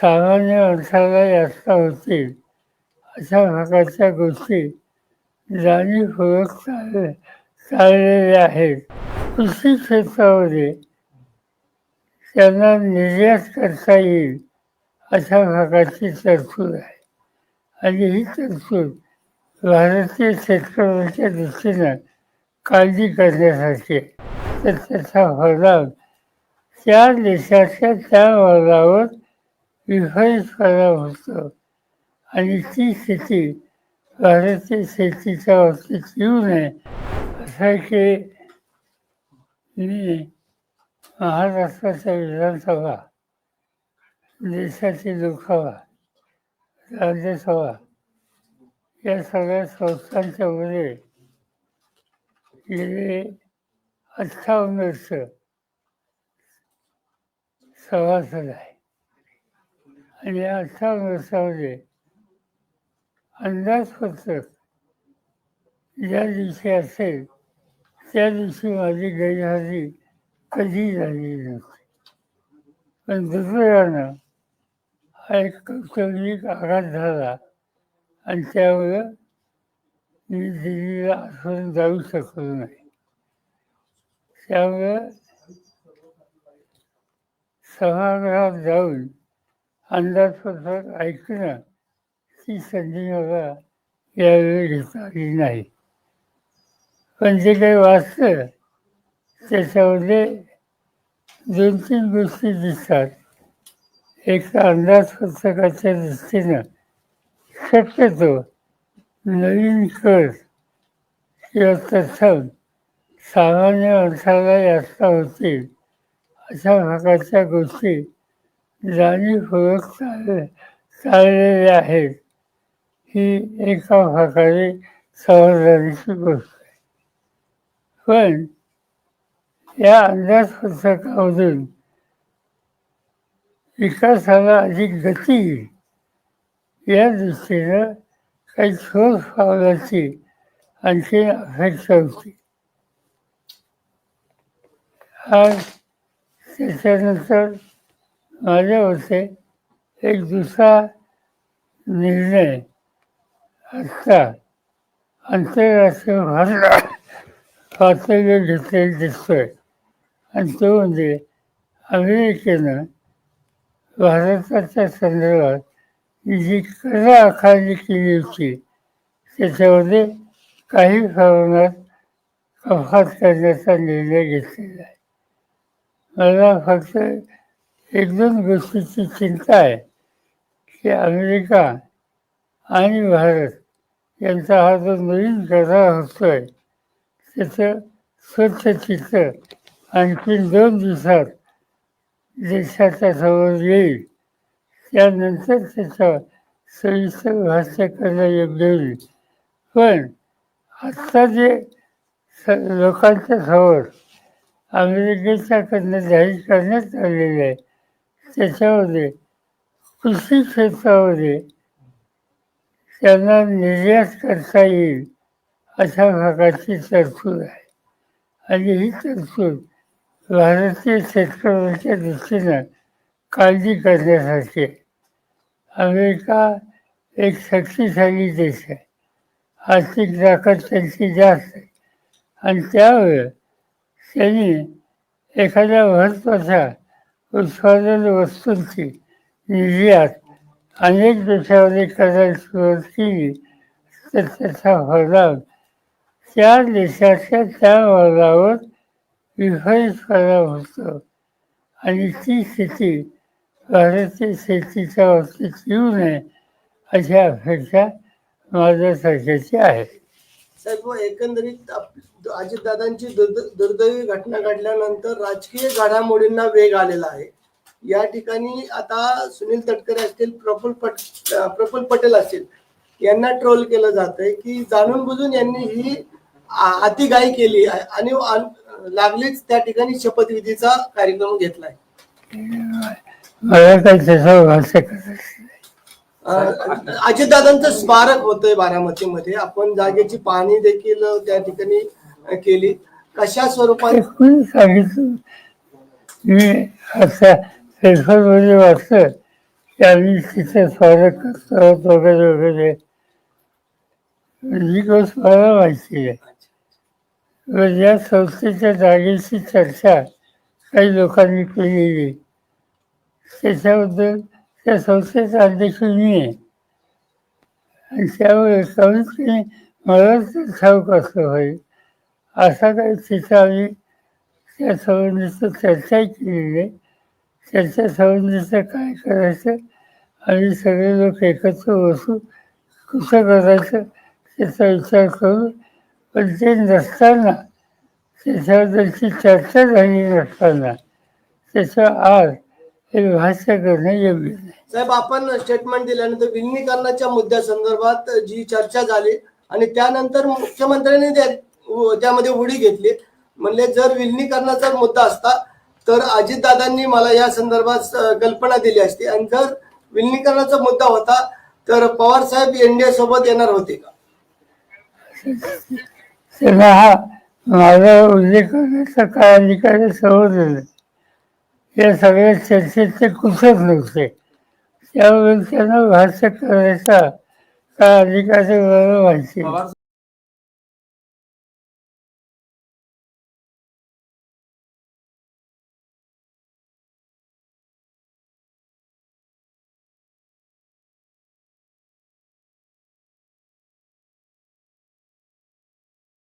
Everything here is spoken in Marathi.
सामान्य माणसाला जास्त होतील अशा प्रकारच्या गोष्टी जाणीवपूर्वक चालले चाललेल्या आहेत. कृषी क्षेत्रामध्ये त्यांना निर्यात करता येईल अशा प्रकारची तरतूद आहे. आणि ही तरतूद भारतीय शेतकऱ्यांच्या दृष्टीनं काळजी करण्यासाठी तर त्याचा परिणाम त्या देशाच्या त्या वर्गावर विपरीत परिणाम होतो. आणि ती स्थिती भारतीय शेतीच्या बाबतीत येऊ नये. की मी महाराष्ट्राच्या विधानसभा देशाची लोकसभा राज्यसभा या सगळ्या संस्थांच्या मध्ये गेले अठ्ठावन्न वर्ष सभासद आहे. आणि या वर्षामध्ये अंदाजपत्रक ज्या दिवशी असेल त्या दिवशी माझी गैरहजेरी कधी झालेली नव्हती पण दुसऱ्यानं हा एक कौटुंबिक आघात झाला आणि त्यामुळं मी दिल्लीला आठवून जाऊ शकलो नाही. त्यामुळं सभागृहात जाऊन अंदाजपत्रक ऐकणं ही संधी मला यावेळी घेता आली नाही. पण जे काही वाचलं त्याच्यामध्ये दोन तीन गोष्टी दिसतात. एक अंदाजपत्रकाच्या दृष्टीनं शक्यतो नवीन कर किंवा तत्सम सामान्य माणसाला यात्रा होतील अशा प्रकारच्या गोष्टी जाणीवपूर्वक चालले चाललेले आहेत ही एका प्रकारे समाधानाची गोष्ट आहे. पण या अंदाजपत्रकामधून विकासाला अधिक गती येईल. या दृष्टीनं काही ठोस पावलाची आणखी अपेक्षा होती. आज त्याच्यानंतर माझ्या होते एक दुसरा निर्णय आत्ता आंतरराष्ट्रीय भाषा पातळीवर घेतलेला दिसतोय. आणि तो म्हणजे अमेरिकेनं भारताच्या संदर्भात जी कला आखाणी केली होती त्याच्यामध्ये काही प्रमाणात कपात करण्याचा निर्णय घेतलेला आहे. मला फक्त एक दोन गोष्टीची चिंता आहे की अमेरिका आणि भारत यांचा हा जो नवीन गदा होतोय त्याचं स्वच्छ चित्र आणखीन दोन दिवसात देशाच्या समोर येईल. त्यानंतर त्याचं सविस्तर भाष्य करणं योग्य होईल. पण आत्ता जे स लोकांच्या समोर अमेरिकेच्याकडनं जाहीर करण्यात आलेलं आहे त्याच्यामध्ये कृषी क्षेत्रामध्ये त्यांना निर्यात करता येईल अशा भागाची तरतूद आहे. आणि ही तरतूद भारतीय शेतकऱ्यांच्या दृष्टीनं काळजी करण्यासाठी अमेरिका एक शक्तिशाली देश आहे. आर्थिक ताकद त्यांची जास्त आहे. आणि त्यामुळे त्यांनी एखाद्या महत्त्वाच्या उत्पादन वस्तूंची निर्यात अनेक देशामध्ये करायला सुरुवात केली. तर त्याचा फलाव त्या देशाच्या त्या भागावर विपरीत परिणाम होतो. आणि ती स्थिती भारतीय शेतीच्या बाबतीत येऊ नये अशी अपेक्षा माझ्यासारख्याची आहे. साहेब एकंदरीत अजितदादांची दुर्द- दुर्दैवी घटना घडल्यानंतर राजकीय घडामोडींना वेग आलेला आहे या ठिकाणी आता सुनील तटकरे असतील प्रफुल पट प्रफुल्ल पटेल असतील यांना ट्रोल केलं जात आहे की जाणून बुजून यांनी ही अतिगाई केली आहे आणि लागलीच त्या ठिकाणी शपथविधीचा कार्यक्रम घेतलाय मला काही त्याचं भाष्य करायचं नाही. अं, अजितदादांचं स्मारक होतंय बारामतीमध्ये. आपण जागेची पाहणी देखील त्या ठिकाणी केली. कशा स्वरूपात? कोणी सांगितलं मी असं पेपरमध्ये वाचलं की आम्ही स्वागत करतो वगैरे वगैरे. ही गोष्ट मला माहिती आहे. व या संस्थेच्या जागेची चर्चा काही लोकांनी केलेली त्याच्याबद्दल त्या संस्थेचा अध्यक्ष मी आहे. आणि त्यामुळे कमीत कमी तर ठाऊक असलं पाहिजे असा काही तिथं आम्ही त्या संबंधीचं चर्चा केलेली आहे. त्याच्या संबंधीचं काय करायचं आम्ही सगळे लोक एकत्र बसू कसं करायचं त्याचा विचार करू पण ते नसताना त्याच्याबद्दलची चर्चा झाली नसताना त्याच्या आज हे भाष्य करणं योग्य नाही. साहेब आपण स्टेटमेंट दिल्यानंतर विलिनीकरणाच्या मुद्द्यासंदर्भात जी चर्चा झाली आणि त्यानंतर मुख्यमंत्र्यांनी त्या- त्यामध्ये उडी घेतली. म्हणले जर विलिनीकरणाचा मुद्दा असता तर अजितदादांनी मला या संदर्भात कल्पना दिली असती. आणि जर विलिनीकरणाचा मुद्दा होता तर पवार साहेब एनडीए सोबत येणार होते का? हा माझा उल्लेख करण्याचा काय अधिकार समजलं या सगळ्या चर्चेत ते नव्हते त्यावेळी त्यांना भाष्य करायचा का अधिकार आहे